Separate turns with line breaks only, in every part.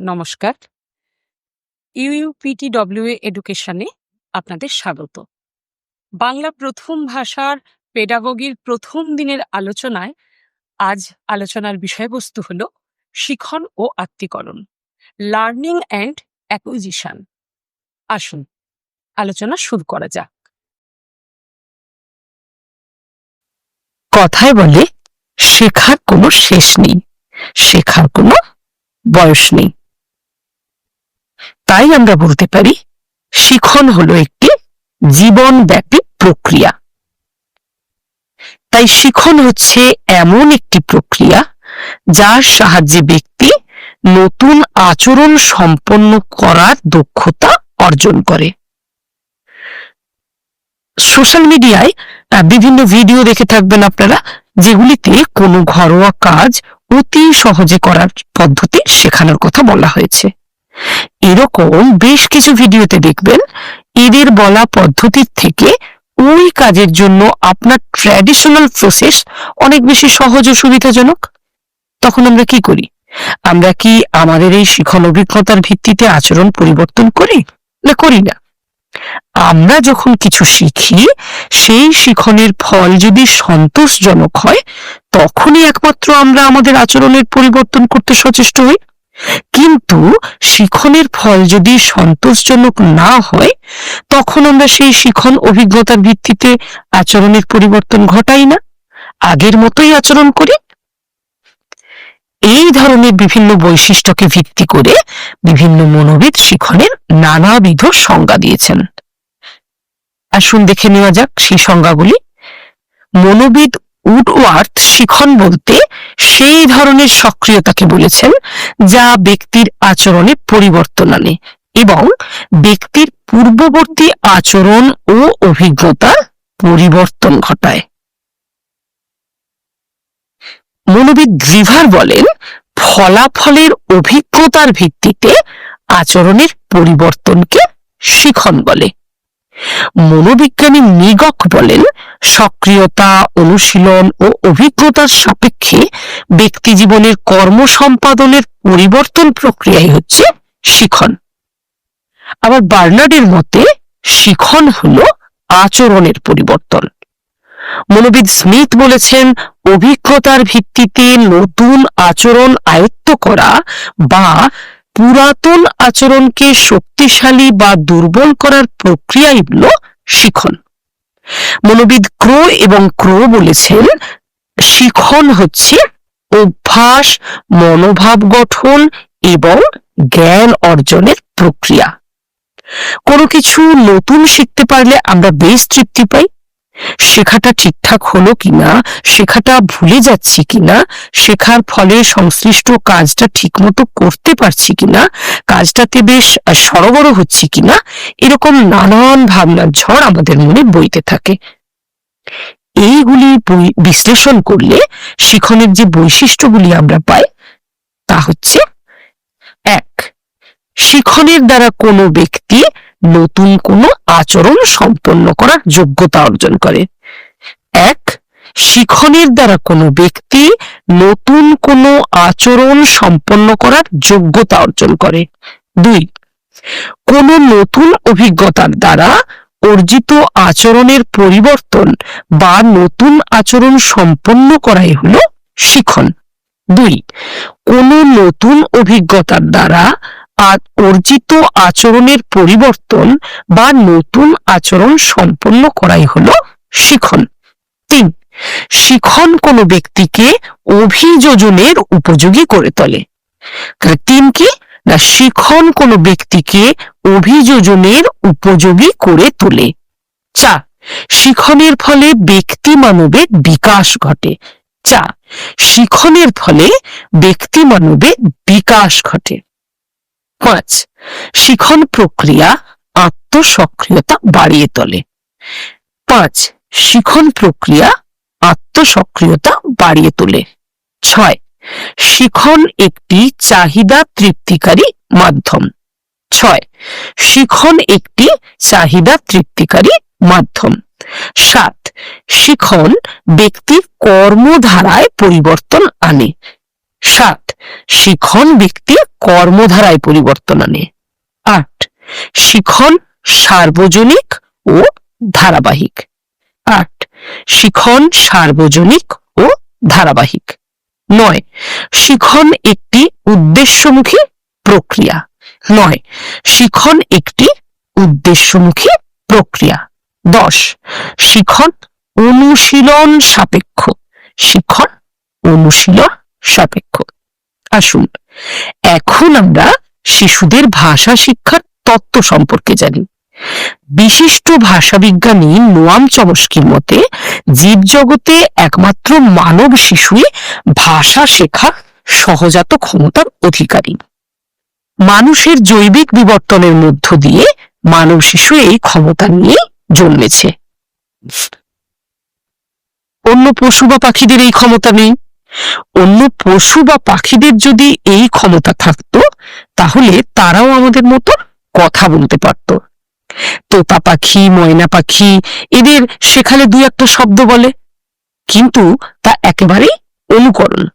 নমস্কার। ইউইউপিটিডব্লিউএ এডুকেশনে আপনাদের স্বাগত। বাংলা প্রথম ভাষার পেডাগগির প্রথম দিনের আলোচনায় আজ আলোচনার বিষয়বস্তু হল শিখন ও আত্মীকরণ লার্নিং অ্যান্ড অ্যাকুইজিশন আসুন, আলোচনা শুরু করা যাক। কথায় বলে, শেখার কোনো শেষ নেই, শেখার কোনো বয়স নেই। তাই আমরা বলতে পারি, শিখন হলো একটি জীবনব্যাপী প্রক্রিয়া। তাই শিখন হচ্ছে এমন একটি প্রক্রিয়া যার সাহায্যে ব্যক্তি নতুন আচরণ সম্পন্ন করার দক্ষতা অর্জন করে। সোশ্যাল মিডিয়ায় বিভিন্ন ভিডিও দেখে থাকবেন আপনারা, যেগুলিতে কোনো ঘরোয়া কাজ অতি সহজে করার পদ্ধতি শেখানোর কথা বলা হয়েছে। এরকম বেশ কিছু ভিডিওতে দেখবেন এদের বলা পদ্ধতির থেকে ওই কাজের জন্য আপনার ট্র্যাডিশনাল প্রসেস অনেক বেশি সহজ ও সুবিধাজনক। তখন আমরা কি করি? আমরা কি আমাদের এই শিখন অভিজ্ঞতার ভিত্তিতে আচরণ পরিবর্তন করি? না করি না। আমরা যখন কিছু শিখি, সেই শিখনের ফল যদি সন্তোষজনক হয়, তখনই একমাত্র আমরা আমাদের আচরণের পরিবর্তন করতে সচেষ্ট হই। কিন্তু শিখনের ফল যদি সন্তোষজনক না হয়, তখন আমরা সেই শিখন অভিজ্ঞতার ভিত্তিতে আচরণের পরিবর্তন ঘটাই না। আগের মতোই আচরণ করি। এই ধরনের বিভিন্ন বৈশিষ্ট্যকে ভিত্তি করে বিভিন্ন মনোবিদ শিখনের নানাবিধ সংজ্ঞা দিয়েছেন। আসুন দেখে নেওয়া যাক সেই সংজ্ঞাগুলি। মনোবিদ উডওয়ার্থ শিখন বলতে সেই ধরনের সক্রিয়তাকে বলেছেন যা ব্যক্তির আচরণে পরিবর্তন আনে এবং ব্যক্তির পূর্ববর্তী আচরণ ও অভিজ্ঞতা পরিবর্তন ঘটায়। মনোবিদ ড্রিভার বলেন, ফলাফলের অভিজ্ঞতার ভিত্তিতে আচরণের পরিবর্তনকে শিখন বলে। মনোবিজ্ঞানী নিগক বলেন, সক্রিয়তা, অনুশীলন ও অভিজ্ঞতার সাপেক্ষে ব্যক্তি জীবনের কর্ম সম্পাদনের পরিবর্তন প্রক্রিয়াই হচ্ছে শিখন। আবার বার্নার্ডের মতে, শিখন হলো আচরণের পরিবর্তন। মনোবিদ স্মিথ বলেছেন, অভিজ্ঞতার ভিত্তিতে নতুন আচরণ আয়ত্ত করা বা পুরাতন আচরণকে শক্তিশালী বা দুর্বল করার প্রক্রিয়াই হলো শিখন। মনোবিদ ক্রো এবং ক্রো বলেছেন, শিখন হচ্ছে অভ্যাস, মনোভাব গঠন এবং জ্ঞান অর্জনের প্রক্রিয়া। কোনো কিছু নতুন শিখতে পারলে আমরা বেশ তৃপ্তি পাই। শেখাটা ঠিকঠাক হলো কিনা শেখাটা ভুলে যাচ্ছি কিনা শেখার ফলে সংশ্লিষ্ট কাজটা ঠিকমতো করতে পারছি কিনা কাজটাতে বেশ আহ, সরবর হচ্ছে কিনা এরকম নানান ভাবনার ঝড় আমাদের মনে বইতে থাকে। এইগুলি বিশ্লেষণ করলে শিখনের যে বৈশিষ্ট্যগুলি আমরা পাই তা হচ্ছে এক শিখনের দ্বারা কোনো ব্যক্তি নতুন কোনো আচরণ সম্পন্ন করার যোগ্যতা অর্জন করে। এক, শিখনের দ্বারা কোনো ব্যক্তি নতুন কোনো আচরণ সম্পন্ন করার যোগ্যতা অর্জন করে। দুই, কোনো নতুন অভিজ্ঞতার দ্বারা অর্জিত আচরণের পরিবর্তন বা নতুন আচরণ সম্পন্ন করাই হলো শিখন। দুই, কোনো নতুন অভিজ্ঞতার দ্বারা অর্জিত আচরণের পরিবর্তন বা নতুন আচরণ সম্পন্ন করাই হলো শিখন। তিন, শিখন কোনো ব্যক্তিকে অভিযোজনের উপযোগী করে তোলে। তিন কি? না, শিখন কোনো ব্যক্তিকে অভিযোজনের উপযোগী করে তোলে। চার, শিখনের ফলে ব্যক্তি মানবের বিকাশ ঘটে। চা শিখনের ফলে ব্যক্তি মানবের বিকাশ ঘটে। পাঁচ, শিখন প্রক্রিয়া আত্মসক্রিয়তা বাড়িয়ে তোলে। পাঁচ, শিখন প্রক্রিয়া আত্মসক্রিয়তা বাড়িয়ে তোলে। ছয়, শিখন একটি চাহিদা তৃপ্তিকারী মাধ্যম। ছয়, শিখন একটি চাহিদা তৃপ্তিকারী মাধ্যম। সাত, শিখন ব্যক্তির কর্মধারায় পরিবর্তন আনে। সাত, শিখন ব্যক্তি কর্মধারায় পরিবর্তন আনে। আট, শিখন সার্বজনিক ও ধারাবাহিক। আট, শিখন সার্বজনিক ও ধারাবাহিক। নয়, শিখন একটি উদ্দেশ্যমুখী প্রক্রিয়া। নয়, শিখন একটি উদ্দেশ্যমুখী প্রক্রিয়া। দশ, শিখন অনুশীলন সাপেক্ষ। শিখন অনুশীলন সাপেক্ষ। আসুন, এখন আমরা শিশুদের ভাষা শিক্ষার তত্ত্ব সম্পর্কে জানি। বিশিষ্ট ভাষাবিজ্ঞানী নোয়াম চমস্কির মতে, জীবজগতে একমাত্র মানব শিশুই ভাষা শেখার সহজাত ক্ষমতার অধিকারী। মানুষের জৈবিক বিবর্তনের মধ্য দিয়ে মানব শিশু এই ক্ষমতা নিয়ে জন্মেছে। অন্য পশু বা পাখিদের এই ক্ষমতা নেই। অন্য পশু বা পাখিদের যদি এই ক্ষমতা থাকতো, তাহলে তারাও আমাদের মতো কথা বলতে পারত। তোতা পাখি, ময়না পাখি, এদের সেখানে দুই একটা শব্দ বলে, কিন্তু তা একেবারেই অনুকরণ।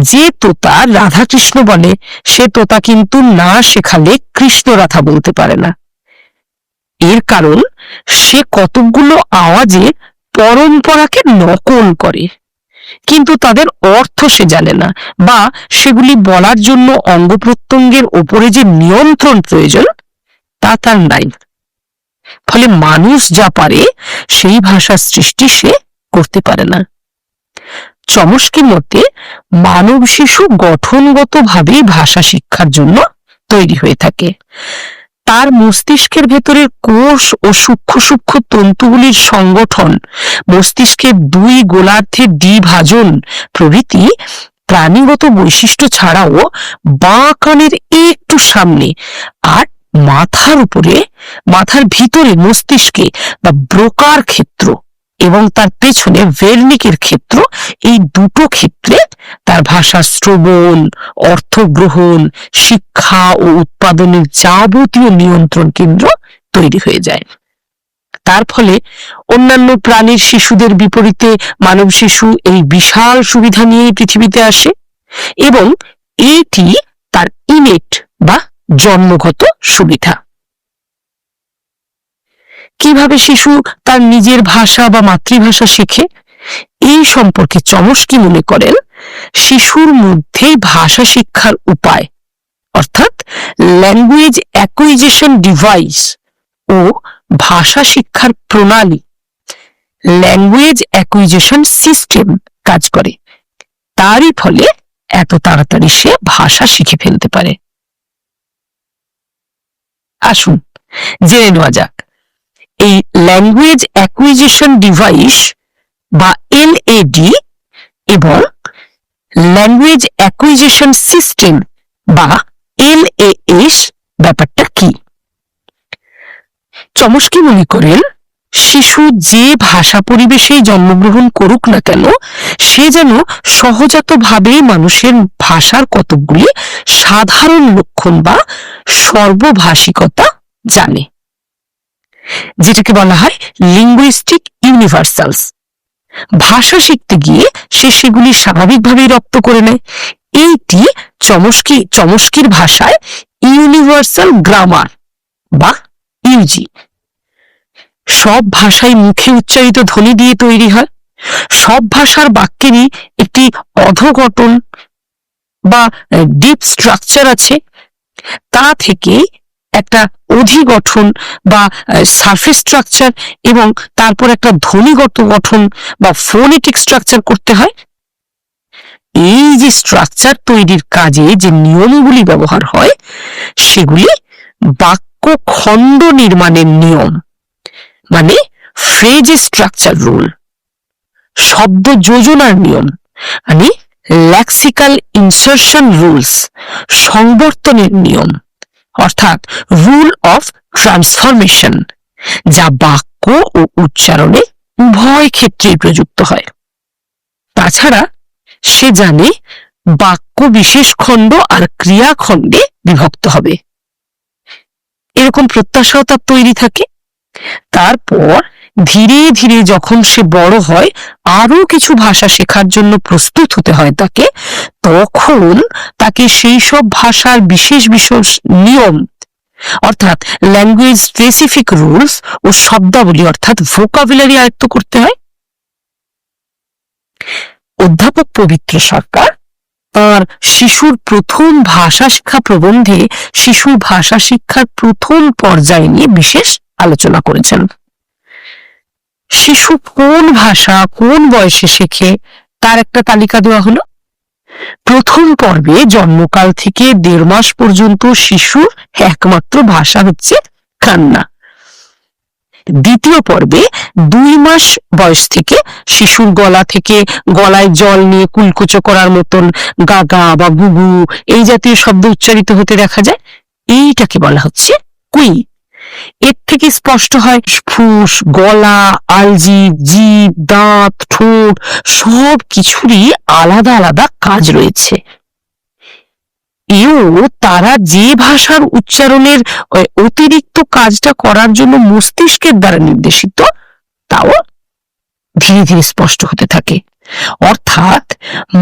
যে তোতা রাধা কৃষ্ণ বলে, সে তোতা কিন্তু না শেখালে কৃষ্ণ রাধা বলতে পারে না। এর কারণ, সে কতকগুলো আওয়াজে পরম্পরাকে নকল করে। কিন্তু তাদের অর্থ সে জানে না বা সেগুলি বলার জন্য অঙ্গ প্রত্যঙ্গের ওপরে যে নিয়ন্ত্রণ প্রয়োজন, তা তার নাই। ফলে মানুষ যা পারে, সেই ভাষার সৃষ্টি সে করতে পারে না। চমস্কির মতে, মানব শিশু গঠনগতভাবেই ভাষা শিক্ষার জন্য তৈরি হয়ে থাকে। তার মস্তিষ্কের ভেতরের কোষ ও সূক্ষ্ম সূক্ষ্ম তন্তুগুলির সংগঠন। মস্তিষ্কের দুই গোলার্ধের দ্বিভাজন প্রভৃতি প্রাণীগত বৈশিষ্ট্য ছাড়াও বাঁ কানের একটু সামনে আর মাথার উপরে, মাথার ভিতরে মস্তিষ্কে বা ব্রোকার ক্ষেত্র। এবং তার পেছনে ভেরনিকের ক্ষেত্র, এই দুটো ক্ষেত্রে তার ভাষা শ্রবণ, অর্থগ্রহণ, শিক্ষা ও উৎপাদনের যাবতীয় নিয়ন্ত্রণ কেন্দ্র তৈরি হয়ে যায়। তার ফলে অন্যান্য প্রাণীর শিশুদের বিপরীতে মানব শিশু এই বিশাল সুবিধা নিয়ে পৃথিবীতে আসে এবং এটি তার ইনেট বা জন্মগত সুবিধা। কীভাবে শিশু তার নিজের ভাষা বা মাতৃভাষা শেখে? এই সম্পর্কে চমস্কি মনে করেন? শিশুর মধ্যেই ভাষা শিক্ষার উপায়, অর্থাৎ ল্যাঙ্গুয়েজ অ্যাকুইজেশন ডিভাইস ও ভাষা শিক্ষার প্রণালী ল্যাঙ্গুয়েজ অ্যাকুইজেশন সিস্টেম কাজ করে। তারই ফলে এত তাড়াতাড়ি সে ভাষা শিখে ফেলতে পারে। আসুন, জেনে নেওয়া যাক। এই ল্যাঙ্গুয়েজ অ্যাকুইজিশন ডিভাইস বা এলএডি এবং ল্যাঙ্গুয়েজ অ্যাকুইজিশন সিস্টেম বা এলএএস ব্যাপারটা কি? চমস্কি মনে করেন, শিশু যে ভাষা পরিবেশেই জন্মগ্রহণ করুক না কেন, সে যেন সহজাতভাবে মানুষের ভাষার কতকগুলি সাধারণ লক্ষণ বা সর্বভাষিকতা জানে। যেটাকে বলা হয় লিঙ্গুইস্টিক ইউনিভার্সালস ভাষা শিখতে গিয়ে সে সেগুলি স্বাভাবিকভাবেই রপ্ত করে নেয়। এইটি চমস্কি চমস্কির ভাষায় ইউনিভার্সাল গ্রামার বা ইউজি সব ভাষাই মুখে উচ্চারিত ধ্বনি দিয়ে তৈরি হয়। সব ভাষার বাক্যেরই একটি অধগঠন বা ডিপ স্ট্রাকচার আছে। তা থেকে একটা অধিগঠন বা সারফেস স্ট্রাকচার এবং তারপর একটা ধ্বনিগত গঠন বা ফোনেটিক স্ট্রাকচার করতে হয়। এই যে স্ট্রাকচার তৈরির কাজে যে নিয়মগুলি ব্যবহার হয়, সেগুলি বাক্য খণ্ড নির্মাণের নিয়ম মানে ফ্রেজ স্ট্রাকচার রুল শব্দ যোজনার নিয়ম মানে ল্যাক্সিক্যাল ইনসার্শন রুলস সংবর্তনের নিয়ম। অর্থাৎ রুল অফ ট্রান্সফরমেশন, যা বাক্য ও উচ্চারণে উভয় ক্ষেত্রেই প্রযুক্ত হয়। তাছাড়া সে জানে বাক্য বিশেষ খণ্ড আর ক্রিয়া খণ্ডে বিভক্ত হবে। এরকম প্রত্যাশাও তার তৈরি থাকে। তারপর ধীরে ধীরে যখন সে বড় হয় আরও কিছু ভাষা শেখার জন্য প্রস্তুত হতে হয় তাকে, তখন তাকে সেই সব ভাষার বিশেষ বিশেষ নিয়ম, অর্থাৎ ল্যাঙ্গুয়েজ স্পেসিফিক রুলস ও শব্দাবলী, অর্থাৎ ভোকাবুলারি আয়ত্ত করতে হয়। অধ্যাপক পবিত্র সরকার তার শিশুর প্রথম ভাষা শিক্ষা প্রবন্ধে শিশুর ভাষা শিক্ষার প্রথম পর্যায় নিয়ে বিশেষ আলোচনা করেছেন। শিশু কোন ভাষা, কোন বয়সে শেখে, তার একটা তালিকা দেওয়া হলো। প্রথম পর্বে জন্মকাল থেকে দেড় মাস পর্যন্ত শিশুর একমাত্র ভাষা হচ্ছে কান্না। দ্বিতীয় পর্বে দুই মাস বয়স থেকে শিশুর গলা থেকে গলায় জল নিয়ে কুলকুচো করার মতন গাগা বা গুগু এই জাতীয় শব্দ উচ্চারিত হতে দেখা যায়। এইটাকে বলা হচ্ছে কুই। এর থেকে স্পষ্ট হয় ফুস, গলা, আলজি, জিভ, দাঁত, ঠোঁট, সব কিছুরই আলাদা আলাদা কাজ রয়েছে। এও তারা যে ভাষার উচ্চারণের অতিরিক্ত কাজটা করার জন্য মস্তিষ্কের দ্বারা নির্দেশিত, তাও ধীরে ধীরে স্পষ্ট হতে থাকে। অর্থাৎ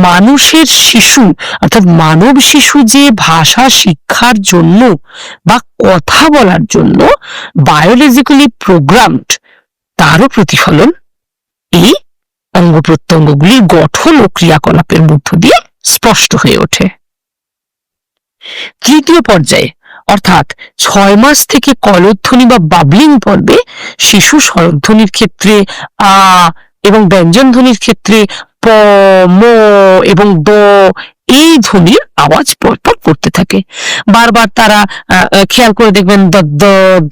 মানুষের শিশু, অর্থাৎ মানব শিশু যে ভাষা শিক্ষার জন্য বা কথা বলার জন্য বায়োলজিক্যালি প্রোগ্রামড তারও প্রতিফলন এই অঙ্গ প্রত্যঙ্গগুলির গঠন ও ক্রিয়াকলাপের মধ্য দিয়ে স্পষ্ট হয়ে ওঠে। তৃতীয় পর্যায়ে, অর্থাৎ ছয় মাস থেকে কলধ্বনি বা বাবলিং পর্বে শিশু স্বরধ্বনির ক্ষেত্রে আ এবং ব্যঞ্জন ধ্বনির ক্ষেত্রে প, ম এবং দ এই ধ্বনির আওয়াজ পরপর করতে থাকে। বারবার তারা খেয়াল করে দেখবেন দদ্দ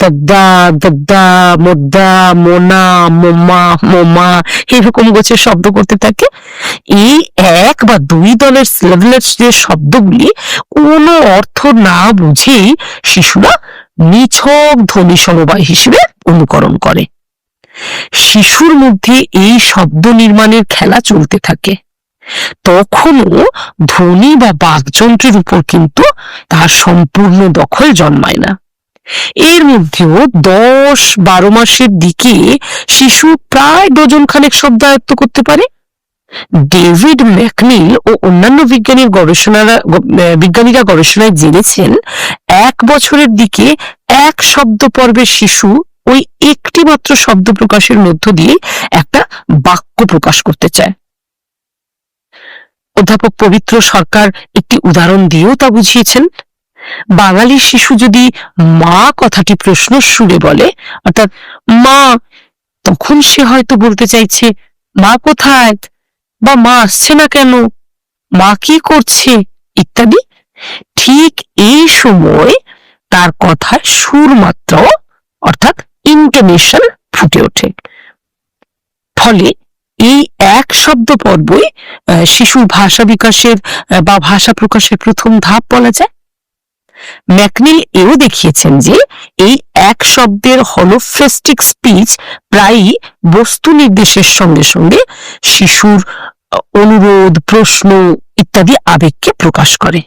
দদ্দা দদ্দা মদ্দা মোনা মোমা মোমা এরকম গোছের শব্দ করতে থাকে। এই এক বা দুই দলের সিলেবলের যে শব্দগুলি কোনো অর্থ না বুঝেই শিশুরা নিছক ধ্বনি সমবায় হিসেবে অনুকরণ করে। শিশুর মধ্যে এই শব্দ নির্মাণের খেলা চলতে থাকে। তখনও ধ্বনি বা বাকযন্ত্রের উপর কিন্তু তার সম্পূর্ণ দখল জন্মায় না। এর মধ্যেও দশ বারো মাসের দিকে শিশু প্রায় ডজন খানেক শব্দ আয়ত্ত করতে পারে। ডেভিড ম্যাকনিল ও অন্যান্য বিজ্ঞানীর গবেষণারা বিজ্ঞানীরা গবেষণায় জেনেছেন, এক বছরের দিকে এক শব্দ পর্বের শিশু ওই একটি মাত্র শব্দ প্রকাশের মধ্য দিয়ে একটা বাক্য প্রকাশ করতে চায়। অধ্যাপক পবিত্র সরকার একটি উদাহরণ দিয়েও তা বুঝিয়েছেন। বাঙালি শিশু যদি মা কথাটি প্রশ্ন সুরে বলে, অর্থাৎ, মা, তখন সে হয়তো বলতে চাইছে, মা কোথায়? বা মা আসছে না কেন? মা কি করছে? ইত্যাদি। ঠিক এই সময় তার কথায় সুর মাত্রাও, অর্থাৎ ইন্টোনেশন ফুটে ওঠে। ফলে এই এক শব্দ পর্বই শিশুর ভাষা বিকাশের বা ভাষা প্রকাশের প্রথম ধাপ বলা যায়। ম্যাকনিল এও দেখিয়েছেন যে এই এক শব্দের হলোফেস্টিক স্পিচ প্রায়ই বস্তু নির্দেশের সঙ্গে সঙ্গে শিশুর অনুরোধ, প্রশ্ন ইত্যাদি আবেগকে প্রকাশ করে।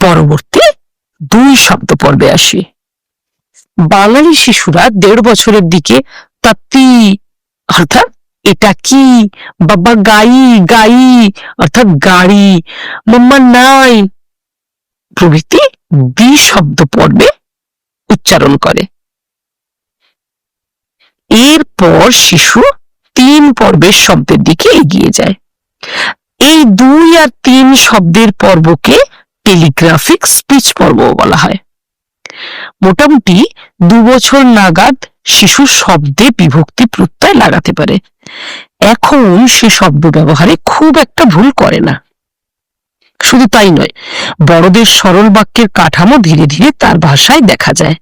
পরবর্তী দুই শব্দ পর্বে আসি। বাঙালি শিশুরা দেড় বছরের দিকে তাত্তি অর্থাৎ এটা কি? বাবা গাই গাই, অর্থাৎ গাড়ি, মাম্মা নাই। প্রভৃতি বি শব্দ পর্বে উচ্চারণ করে। এরপর শিশু তিন পর্বের শব্দের দিকে এগিয়ে যায়। এই দুই আর তিন শব্দের পর্বকে টেলিগ্রাফিক স্পিচ পর্ব বলা হয়। মোটামুটি দু বছর নাগাদ শিশু শব্দে বিভক্তি প্রত্যয় লাগাতে পারে। এখন সে শব্দ ব্যবহারে খুব একটা ভুল করে না। শুধু তাই নয়, বড়দের সরল বাক্যের কাঠামো ধীরে ধীরে তার ভাষায় দেখা যায়।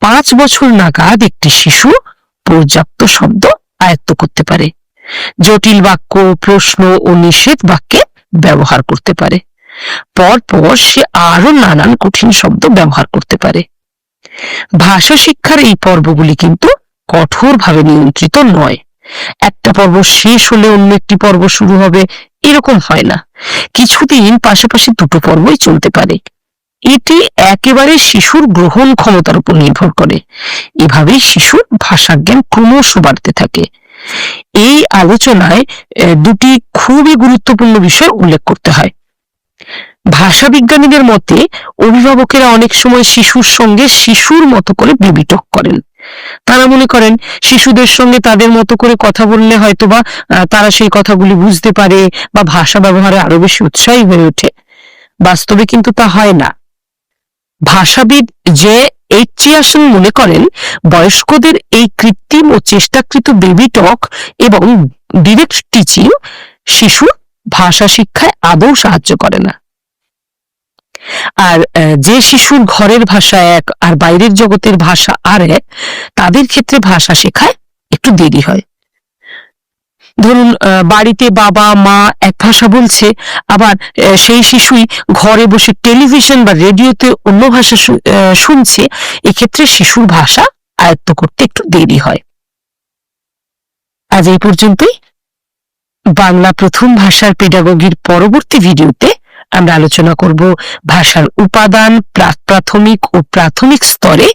পাঁচ বছর নাগাদ একটি শিশু পর্যাপ্ত শব্দ আয়ত্ত করতে পারে। জটিল বাক্য, প্রশ্ন ও নিষেধ বাক্যে ব্যবহার করতে পারে। পরপর সে আরও নানান কঠিন শব্দ ব্যবহার করতে পারে। ভাষা শিক্ষার এই পর্বগুলি কিন্তু কঠোরভাবে নিয়ন্ত্রিত নয়। একটা পর্ব শেষ হলে অন্য একটি পর্ব শুরু হবে, এরকম হয় না। কিছুদিন পাশাপাশি দুটো পর্বই চলতে পারে। এটি একেবারে শিশুর গ্রহণ ক্ষমতার উপর নির্ভর করে। এভাবেই শিশুর ভাষাজ্ঞান ক্রমশ বাড়তে থাকে। এই আলোচনায় দুটি খুবই গুরুত্বপূর্ণ বিষয় উল্লেখ করতে হয়। ভাষা বিজ্ঞানীদের মতে অভিভাবকেরা অনেক সময় শিশুর সঙ্গে শিশুর মতো করে বেবি টক করেন। তারা মনে করেন শিশুদের সঙ্গে তাদের মতো করে কথা বললে হয়তোবা তারা সেই কথাগুলি বুঝতে পারে বা ভাষা ব্যবহারে আরও বেশি উৎসাহী হয়ে ওঠে। বাস্তবে কিন্তু তা হয় না। ভাষাবিদ যে এইচিয়াসন মনে করেন, বয়স্কদের এই কৃত্রিম ও চেষ্টাকৃত বেবি টক এবং ডিরেক্ট টিচিং শিশু ভাষা শিক্ষায় আদৌ সাহায্য করে না। আর যে শিশুর ঘরের ভাষা এক আর বাইরের জগতের ভাষা আর এক, তাদের ক্ষেত্রে ভাষা শেখায় একটু দেরি হয়। ধরুন বাড়িতে বাবা, মা এক ভাষা বলছে, আবার সেই শিশুই ঘরে বসে টেলিভিশন বা রেডিওতে অন্য ভাষা শুনছে, এক্ষেত্রে শিশুর ভাষা আয়ত্ত করতে একটু দেরি হয়। আজ এই পর্যন্তই। বাংলা প্রথম ভাষার পেডাগোগির পরবর্তী ভিডিওতে আমরা আলোচনা করব ভাষার উপাদান প্রাক প্রাথমিক ও প্রাথমিক স্তরে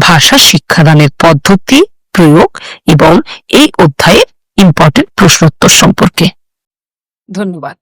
ভাষা শিক্ষাদানের পদ্ধতি, প্রয়োগ এবং এই অধ্যায়ের ইম্পর্টেন্ট প্রশ্নোত্তর সম্পর্কে। ধন্যবাদ।